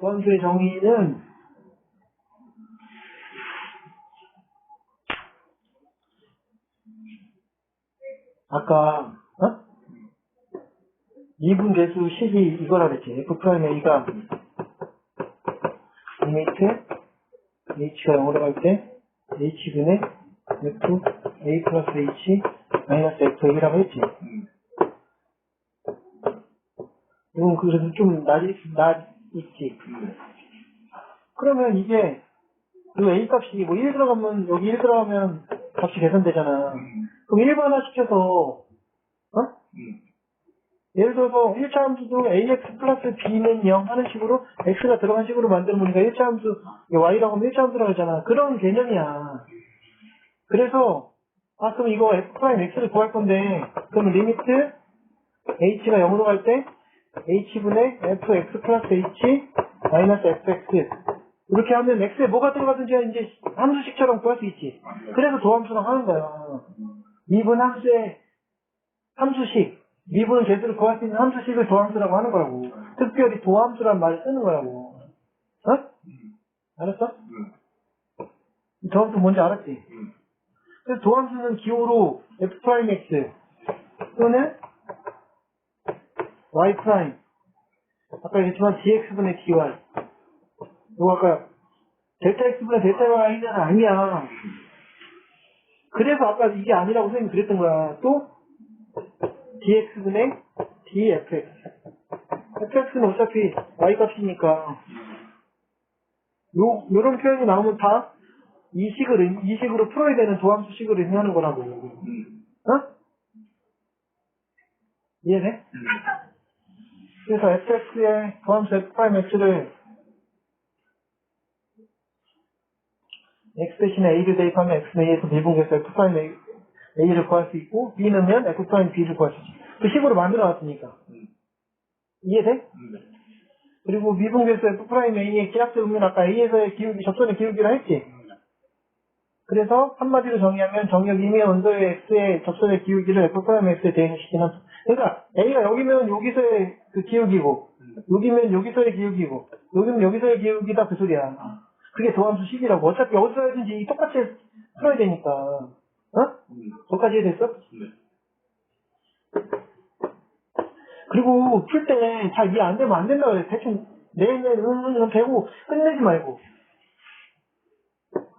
도함수의 정의는 아까 어? 미분 계수 식이 이거라 그랬지. f 프라임 a가 리미트 h가 0으로 갈 때 h분의 f a 플러스 h 마이너스 f이라고 했지. 이건 그래도 좀 낮이, 낮 있지. 그러면 이게 그 a 값이 뭐 1 들어가면 여기 1 들어가면 값이 계산되잖아. 그럼 일반화 시켜서 어? 예를 들어서 1차 함수도 ax 플러스 b는 0 하는 식으로 x가 들어간 식으로 만들면 우리가 1차 함수 y라고 하면 1차 함수라고 하잖아. 그런 개념이야. 그래서 아 그럼 이거 f 프라임 x를 구할 건데 그러면 리미트 h가 0으로 갈 때 h분의 fx 플러스 h 마이너스 fx 이렇게 하면 x에 뭐가 들어가든지 이제 함수식처럼 구할 수 있지. 그래서 도함수랑 하는 거야. 미분 함수의 함수식, 미분 개수를 구할 수 있는 함수식을 도함수라고 하는 거라고. 특별히 도함수란 말을 쓰는 거라고. 어? 알았어? 도함수 뭔지 알았지? 그래서 도함수는 기호로 f'x 또는 y 프라임 아까 얘기했지만 dx분의 dy 이거 아까 델타 x분의 델타 y는 아니야. 그래서 아까 이게 아니라고 선생님이 그랬던 거야. 또 dx분의 dfx fx는 어차피 y 값이니까. 요, 요런 표현이 나오면 다 이 식을, 의- 이 식으로 풀어야 되는 도함수 식을 의미하는 거라고. 어? 이해돼? 그래서 fx의 도함수 f'x를 x 대신에 a를 대입하면 x는 a에서 미분계수 f' a를 구할 수 있고 b 넣으면 f' b를 구할 수 있지. 그 식으로 만들어 놨으니까. 이해돼? 그리고 미분계수 f'a의 기압적 음면 아까 a에서의 기울기, 접선의 기울기라 했지? 그래서 한마디로 정의하면 정역 임의 온도의 x의 접선의 기울기를 f'x에 대응시키는 그러니까 a가 여기면 여기서의 그 기울기고 여기면 여기서의 기울기고 여기면 여기서의 기울기다 그 소리야. 그게 도함수 식이라고. 어차피 어디서 해든지 똑같이 풀어야 되니까. 어? 거기까지 이해됐어? 그리고 풀 때 잘 이해 안 되면 안 된다 그래. 대충 내내 응 응응 대고 끝내지 말고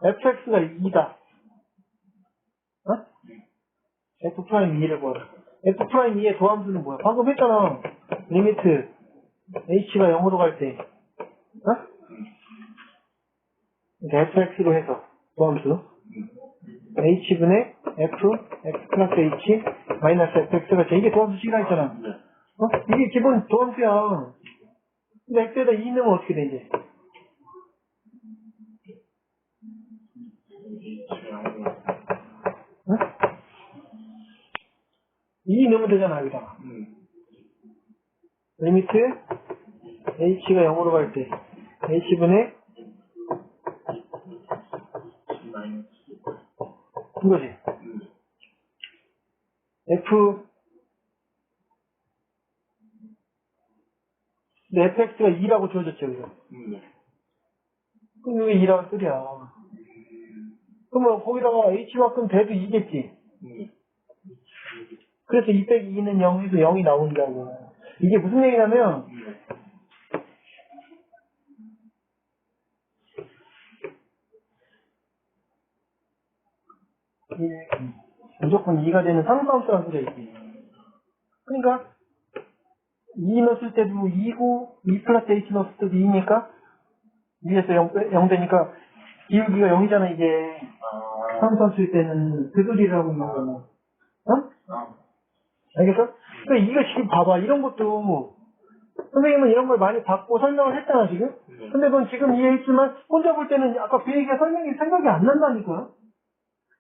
fx가 2다. 어? f'2를 구하라. f'2의 도함수는 뭐야? 방금 했잖아. 리미트 h가 0으로 갈 때. 어? 그러니까 fx로 해서 도함수. h분의 f, x 플러스 h, 마이너스 fx가 돼. 이게 도함수식이라 했잖아. 어? 이게 기본 도함수야. 근데 x에다 2 넣으면 어떻게 돼, 이제? 어? 2 넣으면 되잖아, 여기다가. 리미트 h가 0으로 갈 때 h분의 이거지. f 근데 fx가 2라고 주어졌죠, 여기서. 그럼 왜 2라고 소리야? 그러면 거기다가 h만큼 돼도 2겠지. 그래서 2 빼기 2는 0에서 0이 나온다고. 이게 무슨 얘기냐면, 무조건 2가 되는 상수함수라는 소리가 있지. 그러니까, 2 넣었을 때도 2고, 2 플러스 h 넣었을 때도 2니까, 2에서 0, 0 되니까, 기울기가 0이잖아, 이게. 상수함수일 때는 그 소리라고 있는 거야. 어? 알겠어? 그러니까 이거 지금 봐봐. 이런 것도 선생님은 이런 걸 많이 받고 설명을 했잖아, 지금? 근데 넌 지금 이해했지만 혼자 볼 때는 아까 그 얘기가 설명이 생각이 안 난다니까?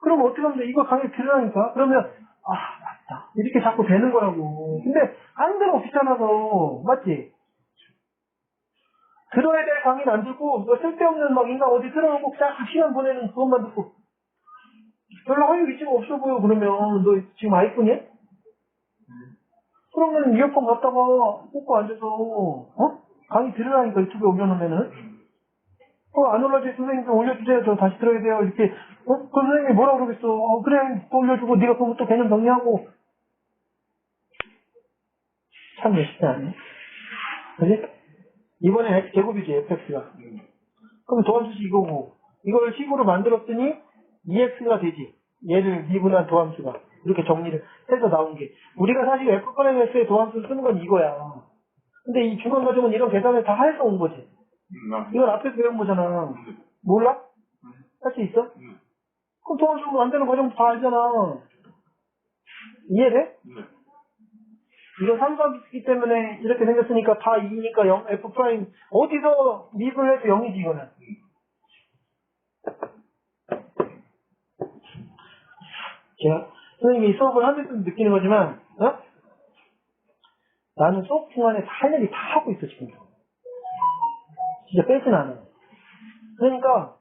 그럼 어떻게 하면 돼? 이거 강의 들으라니까? 그러면 아, 맞다. 이렇게 자꾸 되는 거라고. 근데 안 되면 귀찮아서. 맞지? 들어야 될 강의는 안 듣고 뭐 쓸데없는 막 인간 어디 들어오고 쫙 시간 보내는 그것만 듣고 별로 할 의지가 없어 보여 그러면 너 지금 아이폰이야? 그러면 이어폰 갖다가 꽂고 앉아서 어? 강의 들으라니까 유튜브에 올려놓으면은. 어, 안 올라져 선생님 좀 올려주세요. 저 다시 들어야 돼요. 이렇게. 어? 그 선생님이 뭐라 그러겠어. 어, 그래. 또 올려주고, 네가 그거 또 개념 정리하고. 참 열심히 하네. 그지? 이번에 제곱이지, fx가. 음. 그럼 도함수식 이거고, 이걸 식으로 만들었더니, 2x가 되지. 얘를 미분한 도함수가. 이렇게 정리를 해서 나온 게. 우리가 사실 f's의 도함수 쓰는 건 이거야. 근데 이 중간 과정은 이런 계산을 다 해서 온 거지. 음, 나. 이건 앞에서 배운 거잖아. 몰라? 할 수 있어? 음. 그럼 도함수 만드는 과정 다 알잖아. 이해돼? 네. 이거 삼각이기 때문에 이렇게 생겼으니까 다 2니까 0, f 프라임 어디서 미분을 해도 0이지 이거는. 제가 선생님이 수업을 하면서 느끼는 거지만 어? 나는 수업 중간에 다할 얘기 다 하고 있어 지금. 진짜 빼진 않아. 그러니까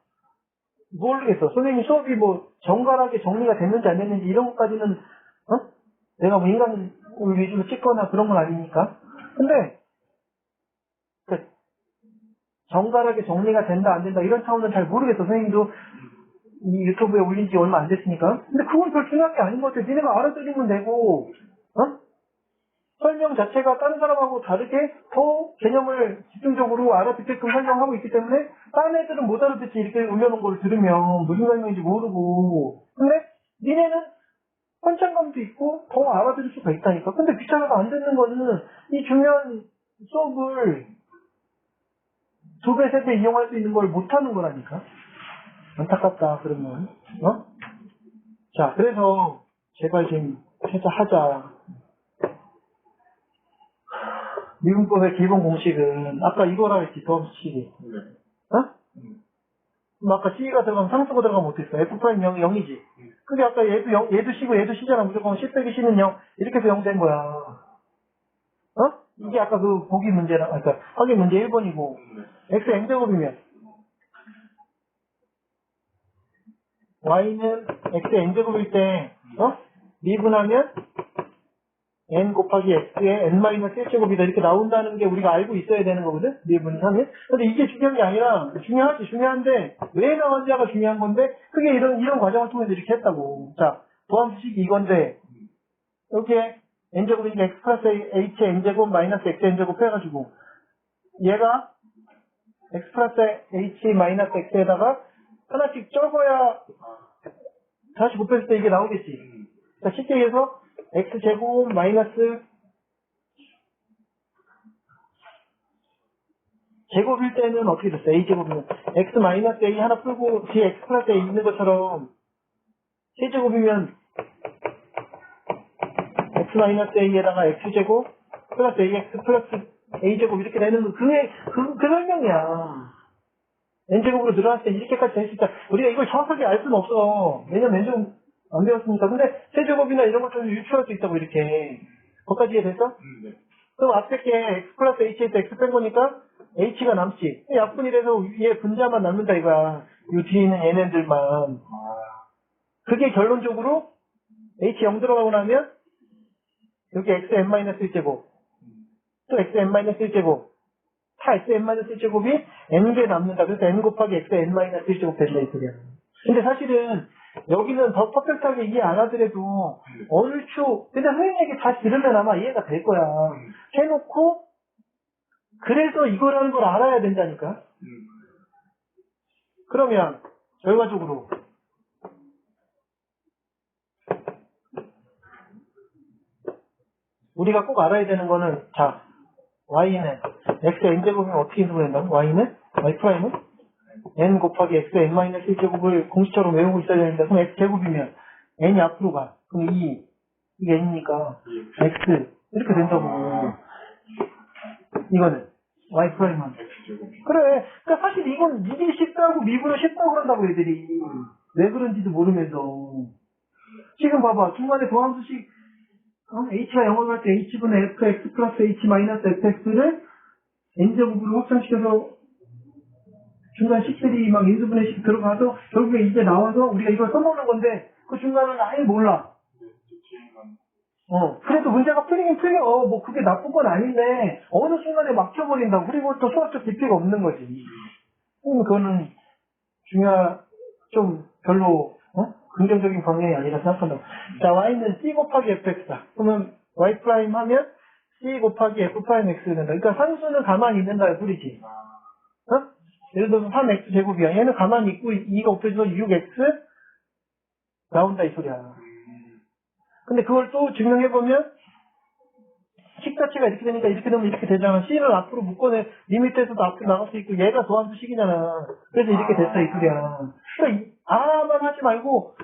모르겠어. 선생님 수업이 뭐 정갈하게 정리가 됐는지 안 됐는지 이런 것까지는 어? 내가 뭐 인간을 위주로 찍거나 그런 건 아니니까. 근데 그 정갈하게 정리가 된다 안 된다 이런 차원은 잘 모르겠어. 선생님도 이 유튜브에 올린 지 얼마 안 됐으니까. 근데 그건 별 중요한 게 아닌 것 같아. 니네가 알아들으면 되고, 어? 설명 자체가 다른 사람하고 다르게 더 개념을 집중적으로 알아듣게끔 설명하고 있기 때문에 다른 애들은 못 알아듣지 이렇게 올려놓은 걸 들으면 무슨 설명인지 모르고 근데 니네는 현장감도 있고 더 알아들을 수가 있다니까 근데 귀찮아서 안 듣는 거는 이 중요한 수업을 두 배, 세 배 이용할 수 있는 걸 못하는 거라니까 안타깝다 그러면 어? 자 그래서 제발 좀 하자 하자 미분법의 기본 공식은 아까 이거라 했지 도함수식이 네. 어? 음. 그럼 아까 C가 들어가면 상수가 들어가면 어땠어? F 프라임 0, 0이지 음. 근데 아까 얘도 0, 얘도 C고 얘도 C잖아 무조건 C 빼기 C는 0 이렇게 해서 0 된 거야 어? 이게 아까 그 보기 문제랑 그러니까 확인 문제 1번이고 네. x n제곱이면 y는 x n제곱일 때 어? 미분하면 n 곱하기 x의 n-1제곱이다. 이렇게 나온다는 게 우리가 알고 있어야 되는 거거든 미분하면. 근데 이게 중요한 게 아니라 중요하지 중요한데 왜 나왔냐가 중요한 건데 그게 이런 이런 과정을 통해서 이렇게 했다고. 자 도함수식이 이건데 여기에 n제곱이니까 x 플러스 h n제곱 마이너스 x n제곱 해가지고 얘가 x 플러스 h 마이너스 x에다가 하나씩 적어야 다시 곱했을 때 이게 나오겠지. 음. 자, 쉽게 얘기해서 x 제곱 마이너스 제곱일 때는 어떻게 됐어? a 제곱이면 x 마이너스 a 하나 풀고 뒤에 x 플러스 a 있는 것처럼 세제곱이면 x 마이너스 a에다가 x 제곱 플러스 ax 플러스 a 제곱 이렇게 되는 거 그게 그, 그 설명이야. N제곱으로 늘어났을 때 이렇게까지 될수 있다. 우리가 이걸 정확하게 알 수는 없어. 왜냐면 n제곱 안 배웠으니까. 근데 세제곱이나 이런 것들을 유추할 수 있다고 이렇게. 거기까지 이해됐어? 음, 네. 그럼 앞에 게 x 플러스 h에서 x 뺀 거니까 h가 남지. 약분이 돼서 위에 분자만 남는다 이거야. 이 뒤에 있는 얘네들만. 아, 그게 결론적으로 h 0 들어가고 나면 여기 xn-1제곱 또 xn-1제곱 다 xn-1 제곱이 n개 남는다. 그래서 n 곱하기 xn-1 제곱 된다 이 소리야. 근데 사실은 여기는 더 퍼펙트하게 이해 안 하더라도 얼추 근데 선생님 얘기 다 들으면 아마 이해가 될 거야. 음. 해놓고 그래서 이거라는 걸 알아야 된다니까. 음. 그러면 결과적으로 우리가 꼭 알아야 되는 거는 자 y는 x n제곱이면 어떻게 인수된다고? y는 y 프라임은 n 곱하기 x n 마이너스 1제곱을 공식처럼 외우고 있어야 되는데 그럼 x 제곱이면 n이 앞으로 가 그럼 2 이게 n이니까 예. x 이렇게 된다고 이거는 y 프라임은. 그래. 그러니까 사실 이건 이게 쉽다고 미분을 쉽다고 그런다고 애들이. 왜 그런지도 모르면서. 지금 봐봐. 중간에 도함수식 어? h가 0을 할때 h분의 fx 플러스 h 마이너스 fx를 n제곱으로 확장시켜서 중간 식들이 막 인수분해식 들어가서 결국에 이제 나와서 우리가 이걸 써먹는 건데 그 중간은 아예 몰라. 어, 그래도 문제가 풀리긴 풀려. 뭐, 그게 나쁜 건 아닌데, 어느 순간에 막혀버린다. 그리고 또 수학적 깊이가 없는 거지. 그럼 그거는 중요한, 좀 별로, 어? 긍정적인 방향이 아니라 생각한다고. 자, y는 c 곱하기 fx다. 그러면 y 프라임 하면 c 곱하기 f 프라임 x 된다. 그러니까 상수는 가만히 있는다의 소리지. 아, 어? 예를 들어서 3x 제곱이야. 얘는 가만히 있고 2가 곱해져서 6x 나온다 이 소리야. 음, 근데 그걸 또 증명해보면 식 자체가 이렇게 되니까 이렇게 되면 이렇게 되잖아. C를 앞으로 묶어내, 리미트에서도 앞으로 나갈 수 있고 얘가 도함수 식이잖아. 그래서 이렇게 됐다 이 소리야. 그러니까 이- 아만 하지 말고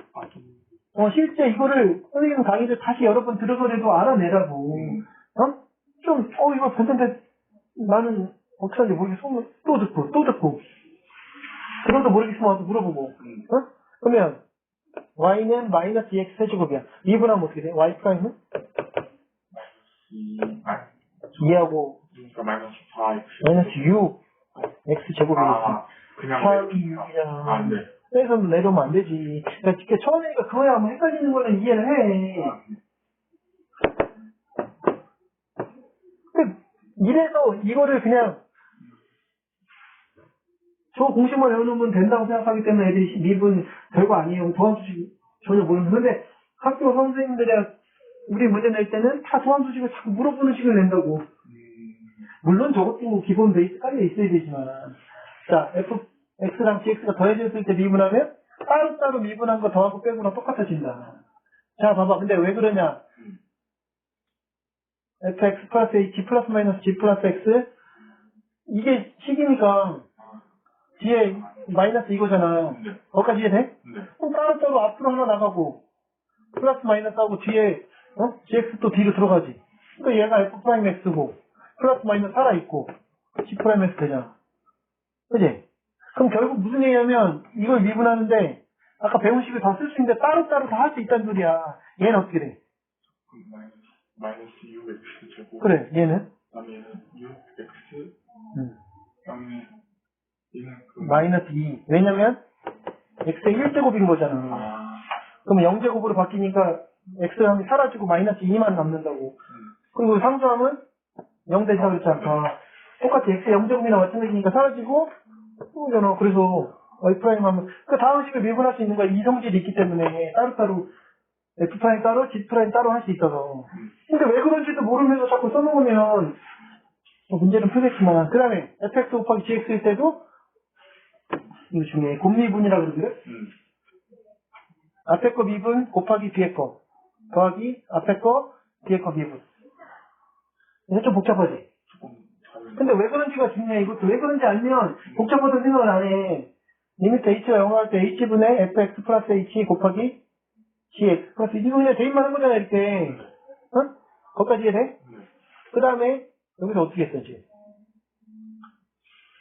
어, 실제 이거를 선생님 강의를 다시 여러 번 들어서라도 알아내라고. 음, 어? 좀, 어, 이거 괜찮은데 나는 어떻게 하는지 모르겠어. 또 듣고, 또 듣고. 그것도 모르겠으면 와서 물어보고. 음, 어? 그러면 y는 마이너스 2x 세제곱이야. 미분하면 어떻게 돼? y 프라임은? 이, 아, 2하고 그러니까 마이너스 4x. 마이너스 6 x 제곱이니까 아, 그냥. 3이 내- 6이잖아. 아, 네. 그래서 내려오면 안 되지. 그러니까 처음이니까 그거야 뭐 헷갈리는 거는 이해를 해. 아, 근데 이래서 이거를 그냥 저 공식만 외워놓으면 된다고 생각하기 때문에 애들이 미분 별거 아니에요. 도함수식 전혀 모르는 근데 학교 선생님들이 우리 문제 낼 때는 다 도함수식을 자꾸 물어보는 식을 낸다고. 음, 물론 저것도 기본 베이스 깔려 있어야 되지만 자 f x랑 gx가 더해졌을 때 미분하면 따로따로 미분한 거 더하고 빼고랑 똑같아진다. 자 봐봐 근데 왜 그러냐 음. fx 플러스 h 플러스 마이너스 g 플러스 x 이게 식이니까 뒤에 마이너스 이거잖아. 네. 거기까지 이해 돼? 네. 그럼 따로따로 앞으로 하나 나가고 플러스 마이너스 하고 뒤에 어? gx 또 뒤로 들어가지. 그러니까 얘가 f 프라임 x고 플러스 마이너스 살아있고 g 프라임 x 되잖아. 그지? 그럼 결국 무슨 얘기냐면 이걸 미분하는데 아까 배운 식을 다쓸수 있는데 따로따로 다 할 수 있다는 소리야. 얘는 어떻게 돼? 그럼 마이너스, 마이너스 6x 제곱. 그래 얘는 그다음에 6x. 음. 얘는 그. 마이너스 2. 왜냐면 x의 1제곱인 거잖아. 아, 그럼 0제곱으로 바뀌니까 x함이 사라지고 마이너스 2만 남는다고. 음, 그리고 상수함은 0 대사 그랬잖아. 똑같이 x 0제곱이나 마찬가지니까 사라지고, 그거잖아. 그래서 y 프라임 하면, 그 다음 식을 미분할 수 있는 거야. 이성질이 있기 때문에 따로따로, f 프라임 따로, g 프라임 따로 할 수 있어서. 음, 근데 왜 그런지도 모르면서 자꾸 써먹으면, 뭐 문제는 풀겠지만, 그 다음에 fx 곱하기 gx일 때도, 이거 중에 곱미분이라고 그러거든? 음, 앞에 거 미분 곱하기 뒤에 거 더하기 앞에 거 뒤에 거 미분 이거 좀 복잡하지. 근데 왜 그런지가 중요해 이것도 왜 그런지 알면 복잡하다는 생각을 안 해 리미트 h가 0 할때 h분의 fx 플러스 h 곱하기 gx 플러스 이거 그냥 대입만 한 거잖아 이렇게 어? 거기까지 이해돼? 네. 그 다음에 여기서 어떻게 했었지?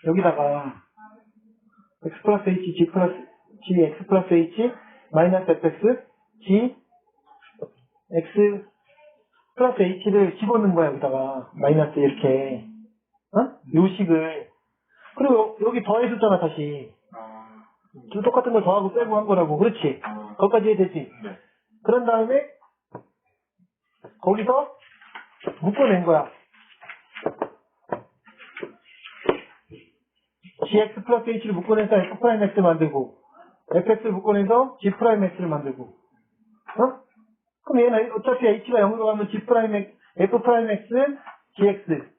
여기다가 x 플러스 h, g 플러스 g, x 플러스 h 마이너스 fx, g, x 플러스 h를 집어넣은 거야 여기다가 마이너스 이렇게 어? 요식을 그리고 여기 더해줬잖아 다시 아, 음, 둘 똑같은 걸 더하고 빼고 한 거라고 그렇지 아, 거기까지 이해되지? 네. 그런 다음에 거기서 묶어낸 거야. gx 플러스 h를 묶어내서 f 프라임 x 만들고 fx를 묶어내서 g 프라임 x를 만들고 어? 그럼 얘는 어차피 h가 0으로 가면 g 프라임 x, f 프라임 x, gx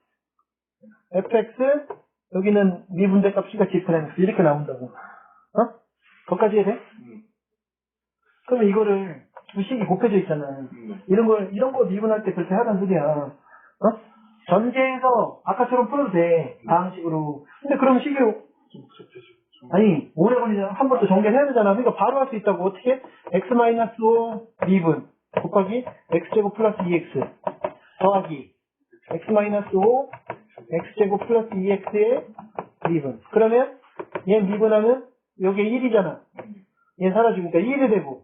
fx 여기는 미분대 값 c가 g 프라임 x 이렇게 나온다고 어? 거기까지 이해돼? 음, 그러면 이거를 두 식이 곱해져 있잖아. 음, 네. 이런 걸, 이런 거 미분할 때 그렇게 하란 소리야. 어? 전제에서 아까처럼 풀어도 돼. 다음 식으로. 근데 그럼 식이. 아니, 오래 걸리잖아. 한 번 더 전개해야 되잖아. 그러니까 바로 할 수 있다고. 어떻게? x-5 미분 곱하기 x제곱 플러스 2x 더하기 x-5 x제곱 플러스 2x의 미분. 그러면 얘 미분하면 여기에 1이잖아. 음, 얘 사라지니까 1이 되고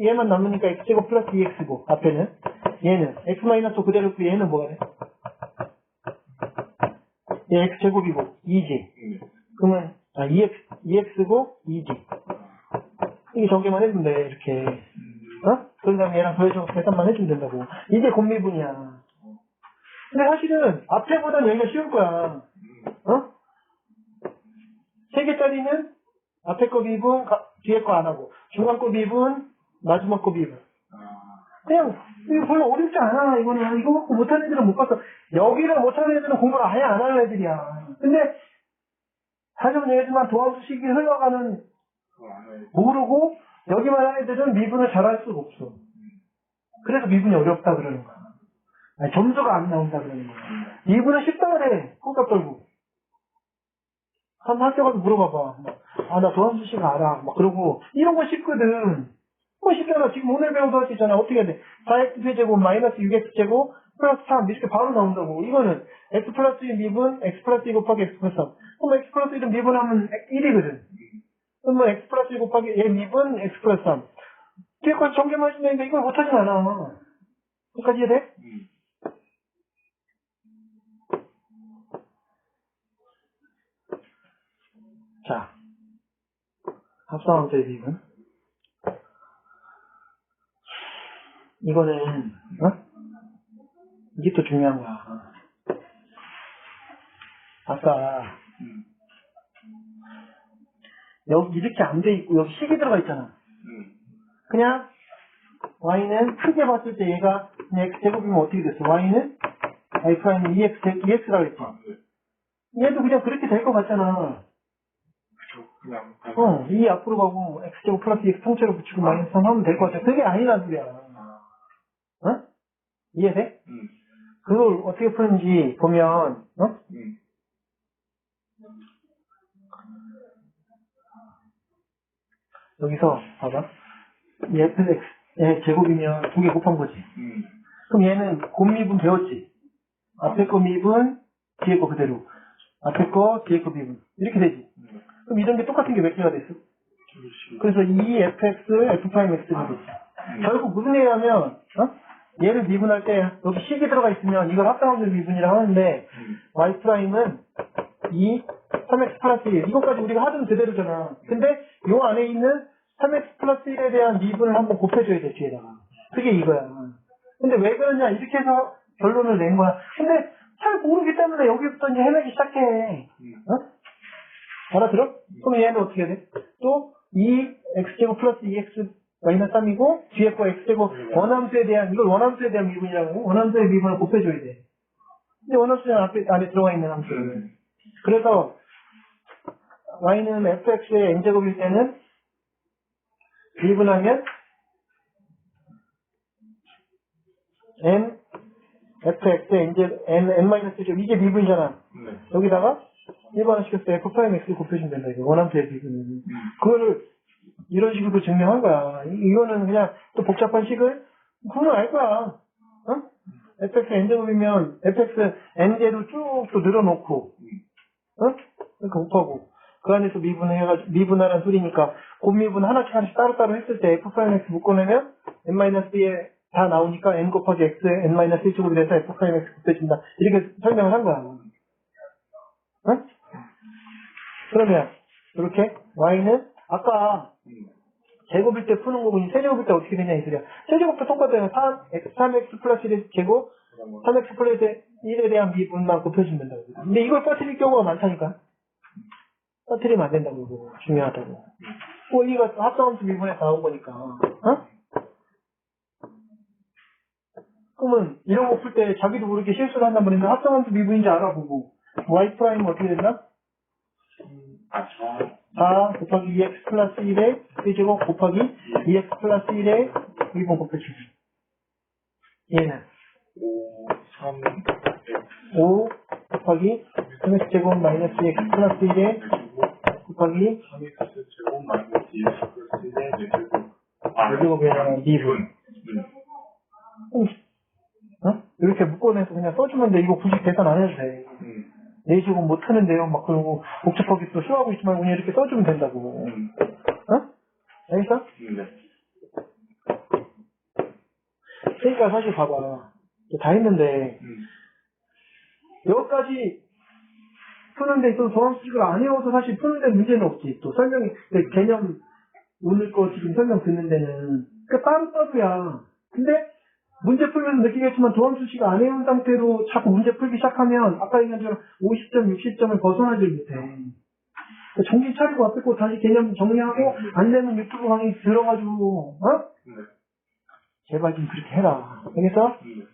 얘만 남으니까 x제곱 플러스 2x고 앞에는 얘는 x 마이너스 그대로 있고 얘는 뭐가 돼? 얘 x제곱이고 2지 네. 그러면 아 2x, 2x고 2지 이게 전개만 돼 이렇게 음, 어? 그 다음에 얘랑 더해서 계산만 해주면 된다고. 이게 곱미분이야. 근데 사실은 앞에보단 여기가 쉬울 거야. 음. 어? 세 개짜리는 앞에 거 미분, 가- 뒤에 거 안 하고, 중간 거 미분, 마지막 거 미분. 아, 그냥, 이거 별로 어렵지 않아, 이거는. 이거 갖고 못하는 애들은 못 봤어. 여기를 못하는 애들은 공부를 아예 안 하는 애들이야. 근데, 하지만 얘지만 도함수식이 흘러가는. 모르고, 여기만 하는 애들은 미분을 잘할 수가 없어. 그래서 미분이 어렵다 그러는 거야. 아니, 점수가 안 나온다 그러는 거야. 미분은 쉽다 그래. 콩값 떨고. 한 학교 가서 물어봐봐. 막, 아, 나 도함수 씨가 알아. 막 그러고, 이런 거 쉽거든. 뭐 쉽잖아. 지금 오늘 배워도 할 수 있잖아. 어떻게 해야 돼? 4x 제곱 마이너스 6x제곱 플러스 3 이렇게 바로 나온다고. 이거는 x 플러스 1 미분 x 플러스 2 곱하기 x 플러스 3. 그럼 x 플러스 1은 미분하면 1이거든. 그럼 뭐 x 플러스 1 곱하기 얘 미분 x 플러스 3. 뒤에 걸 정리만 해주면 되는데 이걸 못하진 않아. 끝까지 이해돼? 음. 자, 합성함수의 비분. 이거는, 어? 이게 또 중요한 거야. 아까, 음. 여기 이렇게 안 돼 있고, 여기 식이 들어가 있잖아. 음. 그냥, y는 크게 봤을 때 얘가 그냥 x제곱이면 어떻게 됐어? y는 y 프라임 2x, 2x라 그랬지. 아, 네. 얘도 그냥 그렇게 될 것 같잖아. 그냥. 어, 이 앞으로 가고 x제곱 플러스 x 통째로 붙이고 마이너스 3 하면 될 것 같아. 그게 아니란 소리야. 아, 어? 이해돼? 음. 그걸 어떻게 푸는지 보면, 어? 음. 여기서, 봐봐. 이 fx, 의 제곱이면 두 개 곱한 거지. 음. 그럼 얘는 곱미분 배웠지? 앞에 거 미분, 뒤에 거 그대로. 앞에 거, 뒤에 거 미분. 이렇게 되지. 음. 그럼 이런 게 똑같은 게 몇 개가 됐어? 그래서 이 fx, f'x가 됐지. 음. 결국 무슨 얘기냐면, 어? 얘를 미분할 때 여기 식이 들어가 있으면 이걸 합성함수 미분이라고 하는데 음. y 프라임은 2 3x 플러스 1 이것까지 우리가 하던 그대로잖아. 근데 요 안에 있는 3x 플러스 1에 대한 미분을 한번 곱해줘야 돼 뒤에다가. 그게 이거야. 근데 왜 그러냐 이렇게 해서 결론을 낸 거야. 근데 잘 모르기 때문에 여기부터 이제 헤매기 시작해. 음. 어? 알아들어? 그럼 얘는 어떻게 돼? 또 2x제곱 플러스 2x 마이너스 3이고 뒤에 거 x제곱 원함수에 대한 이걸 원함수에 대한 미분이라고 원함수의 미분을 곱해줘야 돼. 근데 원함수는 앞에 안에 들어가 있는 함수. 음. 그래서 y는 fx의 n제곱일 때는 미분하면 n fx의 n제곱 n n 마이너스 제곱 이게 미분이잖아. 네. 여기다가 일반화 시켰을 때 프라임 x 곱해주면 된다. 이거 원함수의 미분은. 음. 그거를 이런 식으로 증명한 거야. 이- 이거는 그냥 또 복잡한 식을 그거는 알 거야. 어? fx n제곱이면 fx n제로 쭉 또 늘어놓고 어? 이렇게 곱하고 그 안에서 미분을 해가지고 미분하라는 소리니까 곱미분 하나씩 하나씩 따로따로 했을 때 f 프라임 x 묶어내면 n-b에 다 나오니까 n 곱하기 x에 n-1 제곱이 돼서 f 프라임 x 곱해진다. 이렇게 설명을 한 거야. 어? 그러면 이렇게 y는 아까 음. 제곱일 때 푸는 거고 세제곱일 때 어떻게 되냐 이 소리야. 세제곱도 똑같아요. 3, x, 3x 플러스 1의 제곱, 그러면 3x 플러스 1에 대한 미분만 곱해주면 된다고. 근데 이걸 빠뜨릴 경우가 많다니까. 빠뜨리면 안 된다고, 이거. 중요하다고. 원리가 합성함수 미분에서 나온 거니까. 어? 그러면 이런 거 풀 때 자기도 모르게 실수를 한단 말인데 합성함수 미분인지 알아보고 y 프라임 어떻게 됐나? 아, 저4 곱하기 2x 플러스 1에 1제곱 곱하기 2x 플러스 1에 1번 곱해주기. 얘는 5, 3, X 5 곱하기 3x 제곱 마이너스 x 플러스 1에 제곱, 곱하기 3X 제곱 마이너스 2X 플러스 1의 4제곱. 아, 4제곱에 미분. 음. 어? 이렇게 묶어내서 그냥 써주면 돼. 이거 굳이 계산 안 해도 돼. 음. 4제곱 못 하는데요. 막 그러고 복잡하게 또 쉬워하고 있지 말고 그냥 이렇게 써주면 된다고. 음. 어? 알겠어? 네. 그러니까 사실 봐봐. 다 했는데 음. 여기까지 푸는데 있어서 도함수식을 안 외워서 사실 푸는데 문제는 없지. 또 설명이, 개념, 오늘 거 지금 설명 듣는 데는 그러니까 따로 따로야. 근데 문제 풀면서 느끼겠지만 도함수 씨가 안 해온 상태로 자꾸 문제 풀기 시작하면 아까 얘기한 것처럼 50점, 60점을 벗어나질 못해. 그러니까 정신 차리고 앞에 거 다시 개념 정리하고 안 되면 유튜브 강의 들어가지고 어? 네. 제발 좀 그렇게 해라. 알겠어? 네.